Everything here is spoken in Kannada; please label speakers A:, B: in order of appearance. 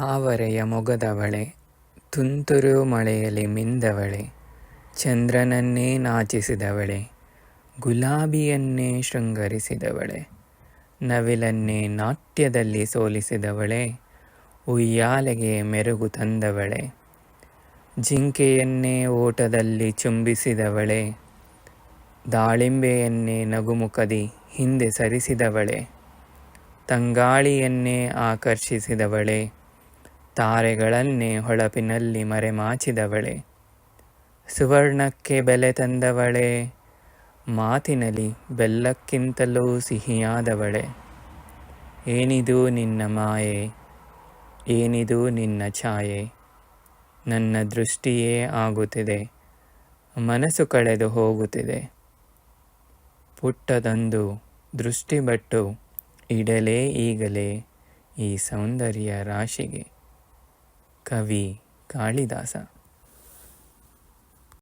A: ತಾವರೆಯ ಮೊಗದವಳೆ, ತುಂತುರು ಮಳೆಯಲ್ಲಿ ಮಿಂದವಳೆ, ಚಂದ್ರನನ್ನೇ ನಾಚಿಸಿದವಳೆ, ಗುಲಾಬಿಯನ್ನೇ ಶೃಂಗರಿಸಿದವಳೆ, ನವಿಲನ್ನೇ ನಾಟ್ಯದಲ್ಲಿ ಸೋಲಿಸಿದವಳೆ, ಉಯ್ಯಾಲೆಗೆ ಮೆರುಗು ತಂದವಳೆ, ಜಿಂಕೆಯನ್ನೇ ಓಟದಲ್ಲಿ ಚುಂಬಿಸಿದವಳೆ, ದಾಳಿಂಬೆಯನ್ನೇ ನಗುಮುಖದಿ ಹಿಂದೆ ಸರಿಸಿದವಳೆ, ತಂಗಾಳಿಯನ್ನೇ ಆಕರ್ಷಿಸಿದವಳೆ ತಾರೆಗಳನ್ನೇ ಹೊಳಪಿನಲ್ಲಿ ಮರೆಮಾಚಿದವಳೆ. ಸುವರ್ಣಕ್ಕೆ ಬೆಲೆ ತಂದವಳೆ. ಮಾತಿನಲ್ಲಿ ಬೆಲ್ಲಕ್ಕಿಂತಲೂ ಸಿಹಿಯಾದವಳೆ. ಏನಿದು ನಿನ್ನ ಮಾಯೆ? ಏನಿದು ನಿನ್ನ ಛಾಯೆ? ನನ್ನ ದೃಷ್ಟಿಯೇ ಆಗುತ್ತಿದೆ. ಮನಸ್ಸು ಕಳೆದು ಹೋಗುತ್ತಿದೆ. ಪುಟ್ಟದಂದು ದೃಷ್ಟಿಬಟ್ಟು ಇಡಲೇ ಈಗಲೇ ಈ ಸೌಂದರ್ಯ ರಾಶಿಗೆ. కవి కాళిదాస.